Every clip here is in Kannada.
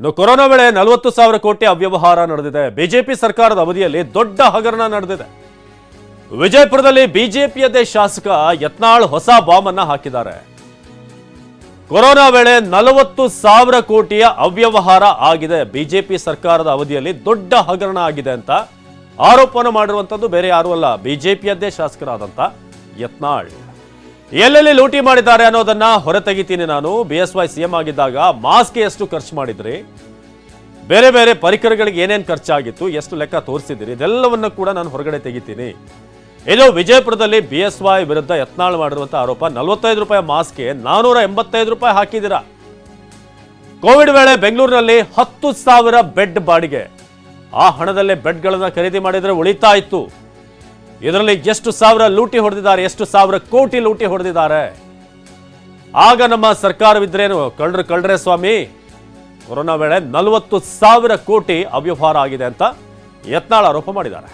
ಇನ್ನು ಕೊರೋನಾ ವೇಳೆ ನಲವತ್ತು ಸಾವಿರ ಕೋಟಿ ಅವ್ಯವಹಾರ ನಡೆದಿದೆ. ಬಿಜೆಪಿ ಸರ್ಕಾರದ ಅವಧಿಯಲ್ಲಿ ದೊಡ್ಡ ಹಗರಣ ನಡೆದಿದೆ. ವಿಜಯಪುರದಲ್ಲಿ ಬಿಜೆಪಿಯದೇ ಶಾಸಕ ಯತ್ನಾಳ್ ಹೊಸ ಬಾಂಬ್ ಅನ್ನ ಹಾಕಿದ್ದಾರೆ. ಕೊರೋನಾ ವೇಳೆ ನಲವತ್ತು ಸಾವಿರ ಕೋಟಿಯ ಅವ್ಯವಹಾರ ಆಗಿದೆ. ಬಿಜೆಪಿ ಸರ್ಕಾರದ ಅವಧಿಯಲ್ಲಿ ದೊಡ್ಡ ಹಗರಣ ಆಗಿದೆ ಅಂತ ಆರೋಪವನ್ನು ಮಾಡಿರುವಂತದ್ದು ಬೇರೆ ಯಾರೂ ಅಲ್ಲ. ಬಿಜೆಪಿಯದ್ದೇ ಶಾಸಕರಾದಂತ ಯತ್ನಾಳ್. ಎಲ್ಲೆಲ್ಲಿ ಲೂಟಿ ಮಾಡಿದ್ದಾರೆ ಅನ್ನೋದನ್ನ ಹೊರತೆಗಿತೀನಿ ನಾನು. ಬಿ ಎಸ್ ವೈ ಸಿಎಂ ಆಗಿದ್ದಾಗ ಮಾಸ್ಕ್ಗೆ ಎಷ್ಟು ಖರ್ಚು ಮಾಡಿದ್ರಿ? ಬೇರೆ ಬೇರೆ ಪರಿಕರಗಳಿಗೆ ಏನೇನು ಖರ್ಚಾಗಿತ್ತು? ಎಷ್ಟು ಲೆಕ್ಕ ತೋರಿಸಿದಿರಿ ಇದೆಲ್ಲವನ್ನು ಕೂಡ ನಾನು ಹೊರಗಡೆ ತೆಗಿತೀನಿ. ಇದು ವಿಜಯಪುರದಲ್ಲಿ ಬಿ ಎಸ್ ವೈ ವಿರುದ್ಧ ಯತ್ನಾಳ್ ಮಾಡಿರುವಂಥ ಆರೋಪ, ನಲವತ್ತೈದು ರೂಪಾಯಿ ಮಾಸ್ಕ್ಗೆ ನಾನೂರ ಎಂಬತ್ತೈದು ರೂಪಾಯಿ ಹಾಕಿದ್ದೀರಾ? ಕೋವಿಡ್ ವೇಳೆ ಬೆಂಗಳೂರಿನಲ್ಲಿ ಹತ್ತು ಸಾವಿರ ಬೆಡ್ ಬಾಡಿಗೆ. ಆ ಹಣದಲ್ಲೇ ಬೆಡ್ಗಳನ್ನು ಖರೀದಿ ಮಾಡಿದರೆ ಉಳಿತಾ ಇದರಲ್ಲಿ ಎಷ್ಟು ಸಾವಿರ ಲೂಟಿ ಹೊಡೆದಿದ್ದಾರೆ, ಎಷ್ಟು ಸಾವಿರ ಕೋಟಿ ಲೂಟಿ ಹೊಡೆದಿದ್ದಾರೆ. ಆಗ ನಮ್ಮ ಸರ್ಕಾರವಿದ್ರೇನು? ಕಳ್ರೆ ಕಳ್ರೆ ಸ್ವಾಮಿ. ಕೊರೋನಾ ವೇಳೆ ನಲವತ್ತು ಸಾವಿರ ಕೋಟಿ ಅವ್ಯವಹಾರ ಆಗಿದೆ ಅಂತ ಯತ್ನಾಳ ಆರೋಪ ಮಾಡಿದ್ದಾರೆ.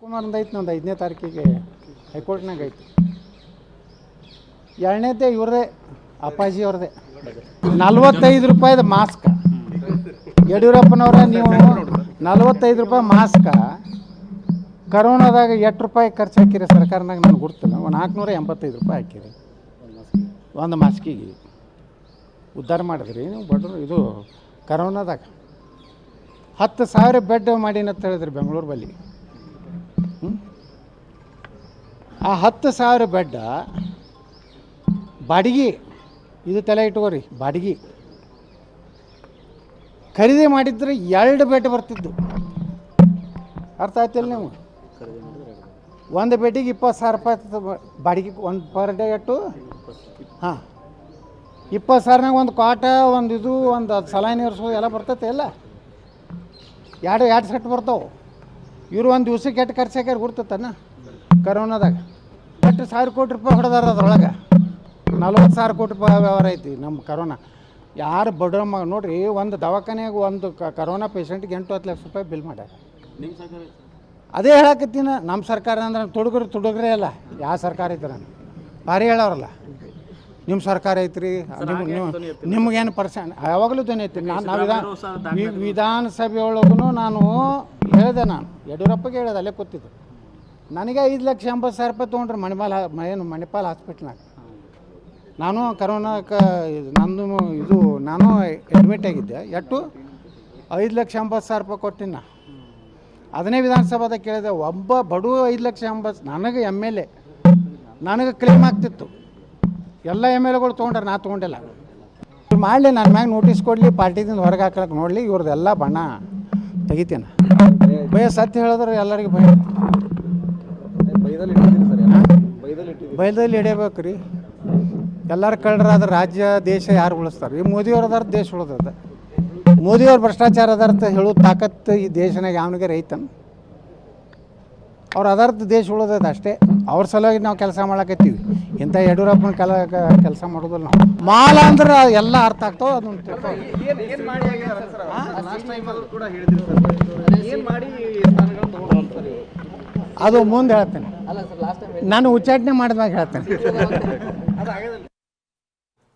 ಕುಮಾರ್ ಐತೆ ನಂದು ಐದನೇ ತಾರೀಕಿಗೆ ಹೈಕೋರ್ಟ್ನಾಗ ಐತಿ. ಎರಡನೇದೇ ಇವ್ರದೇ ಅಪ್ಪಾಜಿ ಅವ್ರದೇ ನಲ್ವತ್ತೈದು ರೂಪಾಯಿದ ಮಾಸ್ಕ್. ಯಡಿಯೂರಪ್ಪನವ್ರೆ ನೀವು ನಲ್ವತ್ತೈದು ರೂಪಾಯಿ ಮಾಸ್ಕ, ಕರೋನಾದಾಗ ಎಷ್ಟು ರೂಪಾಯಿ ಖರ್ಚು ಹಾಕಿರಿ ಸರ್ಕಾರನಾಗ ನಾನು ಗುರ್ತಿಲ್ಲ. ಒಂದು ನಾಲ್ಕುನೂರ ಎಂಬತ್ತೈದು ರೂಪಾಯಿ ಹಾಕಿರಿ. ಒಂದು ಮಾಸ್ಕಿಗೆ. ಉದ್ಧಾರ ಮಾಡಿದ್ರಿ. ನೀವು ಬಡ್ರು ಇದು ಕರೋನಾದಾಗ. ಹತ್ತು ಸಾವಿರ ಬೆಡ್ ಮಾಡಿನಂತ ಹೇಳಿದ್ರಿ ಬೆಂಗಳೂರು ಬಲ್ಲಿ. ಆ ಹತ್ತು ಸಾವಿರ ಬೆಡ್, ಬಾಡಿಗೆ, ಇದು ತಲೆ ಇಟ್ಕೋರಿ, ಬಾಡಿಗೆ. ಖರೀದಿ ಮಾಡಿದ್ರೆ ಎರಡು ಬೇಟೆ ಬರ್ತಿದ್ದು. ಅರ್ಥ ಆಯ್ತಿಲ್ಲ ನೀವು ಒಂದು ಬೇಟಿಗೆ ಇಪ್ಪತ್ತು ಸಾವಿರ ರೂಪಾಯಿ ಬಾಡಿಗೆ ಒಂದು ಪರ್ ಡೇ ಎಷ್ಟು? ಹಾಂ. ಇಪ್ಪತ್ತು ಸಾವಿರನಾಗ ಒಂದು ಕಾಟ, ಒಂದು ಇದು, ಒಂದು ಸಲಾನಿ ಇರಿಸೋದು ಎಲ್ಲ ಬರ್ತೈತೆ ಎಲ್ಲ. ಎರಡು ಎರಡು ಸೆಟ್ ಬರ್ತಾವೆ. ಇವರು ಒಂದು ದಿವ್ಸಕ್ಕೆ ಎಷ್ಟು ಖರ್ಚು ಹಾಕ್ಯಾರ ಗುರ್ತತನ ಕರೋನಾದಾಗ. ಎಷ್ಟು ಸಾವಿರ ಕೋಟಿ ರೂಪಾಯಿ ಹೊಡೆದಾರ ಅದ್ರೊಳಗೆ. ನಲ್ವತ್ತು ಸಾವಿರ ಕೋಟಿ ರೂಪಾಯಿ ವ್ಯವಹಾರ ಐತಿ ನಮ್ಮ ಕರೋನಾ. ಯಾರು ಬಡ್ರ ಮಗ ನೋಡ್ರಿ ಒಂದು ದವಾಖಾನೆಯಾಗ ಒಂದು ಕರೋನಾ ಪೇಷಂಟ್ಗೆ ಎಂಟು ಹತ್ತು ಲಕ್ಷ ರೂಪಾಯಿ ಬಿಲ್ ಮಾಡ್ಯಾರ. ಅದೇ ಹೇಳಕತ್ತೀನ ನಮ್ಮ ಸರ್ಕಾರ ಅಂದ್ರೆ ತುಡುಗ್ರೆ ತುಡುಗ್ರೆ ಅಲ್ಲ ಯಾವ ಸರ್ಕಾರ ಐತ್ರ ಭಾರಿ ಹೇಳೋರಲ್ಲ. ನಿಮ್ಮ ಸರ್ಕಾರ ಐತ್ರಿ ನೀವು ನಿಮ್ಗೇನು ಪರ್ಸೆಂಟ್ ಯಾವಾಗಲೂ ಧ್ವನಿ ಐತಿ ನಾನು ನಾವು ವಿಧಾನ ವಿಧಾನಸಭೆಯೊಳಗೂ ನಾನು ಹೇಳಿದೆ ನಾನು. ಯಡಿಯೂರಪ್ಪಗೆ ಹೇಳಿದೆ ಅಲ್ಲೇ ಕೂತಿದ್ದೆ. ನನಗೆ ಐದು ಲಕ್ಷ ಎಂಬತ್ತು ಸಾವಿರ ರೂಪಾಯಿ ತೊಗೊಂಡ್ರೆ ಮಣಿಪಾಲ್ ಏನು ಮಣಿಪಾಲ್ ಹಾಸ್ಪಿಟ್ಲ್ನಾಗ ನಾನು ಕರೋನಾಕ್ಕೆ ನಂದು ಇದು ನಾನು ಅಡ್ಮಿಟ್ ಆಗಿದ್ದೆ. ಎಷ್ಟು ಐದು ಲಕ್ಷ ಎಂಬತ್ತು ಸಾವಿರ ರೂಪಾಯಿ ಕೊಟ್ಟಿನ. ಅದನ್ನೇ ವಿಧಾನಸಭಾದಾಗ ಕೇಳಿದೆ ಒಬ್ಬ ಬಡವ ಐದು ಲಕ್ಷ ಎಂಬತ್ತು ನನಗೆ ಎಂ ಎಲ್ ಎ ನನಗೆ ಕ್ಲೇಮ್ ಆಗ್ತಿತ್ತು. ಎಲ್ಲ ಎಂ ಎಲ್ ಎಗಳು ತೊಗೊಂಡ್ರೆ ನಾ ತೊಗೊಂಡಿಲ್ಲ. ಮಾಡಲಿ ನನ್ನ ಮ್ಯಾಗ ನೋಟಿಸ್ ಕೊಡಲಿ ಪಾರ್ಟಿದಿಂದ ಹೊರಗೆ ಹಾಕೋಕೆ ನೋಡಲಿ ಇವ್ರದ್ದೆಲ್ಲ ಬಣ್ಣ ತೆಗಿತೀನಿ. ಭಯ ಸತ್ಯ ಹೇಳಿದ್ರೆ ಎಲ್ಲರಿಗೂ ಭಯ. ಬೈದಲ್ಲಿ ಹಿಡಿಯಬೇಕು ರೀ ಎಲ್ಲರೂ ಕಳ್ಳರಾದ ರಾಜ್ಯ, ದೇಶ ಯಾರು ಉಳಿಸ್ತಾರೆ? ಈ ಮೋದಿಯವ್ರ ಅದಾರ ದೇಶ ಉಳಿದದ. ಮೋದಿಯವ್ರ ಭ್ರಷ್ಟಾಚಾರ ಅದಾರ್ಥ ಹೇಳೋ ತಾಕತ್ತು ಈ ದೇಶನಾಗ ಯಾವನಿಗೆ ರೈತನ? ಅವ್ರ ಅದಾರ್ಥ ದೇಶ ಉಳಿದದ ಅಷ್ಟೇ. ಅವ್ರ ಸಲುವಾಗಿ ನಾವು ಕೆಲಸ ಮಾಡಕತ್ತೀವಿ. ಇಂಥ ಯಡಿಯೂರಪ್ಪನ ಕೆಲ, ಕೆಲಸ ಮಾಡೋದಿಲ್ಲ ನಾವು. ಮಾಲ ಅಂದ್ರೆ ಎಲ್ಲ ಅರ್ಥ ಆಗ್ತಾವೆ ಅದನ್ನು. ಅದು ಮುಂದೆ ಹೇಳ್ತೇನೆ. ನಾನು ಉಚ್ಚಾಟನೆ ಮಾಡಿದಾಗ ಹೇಳ್ತೇನೆ.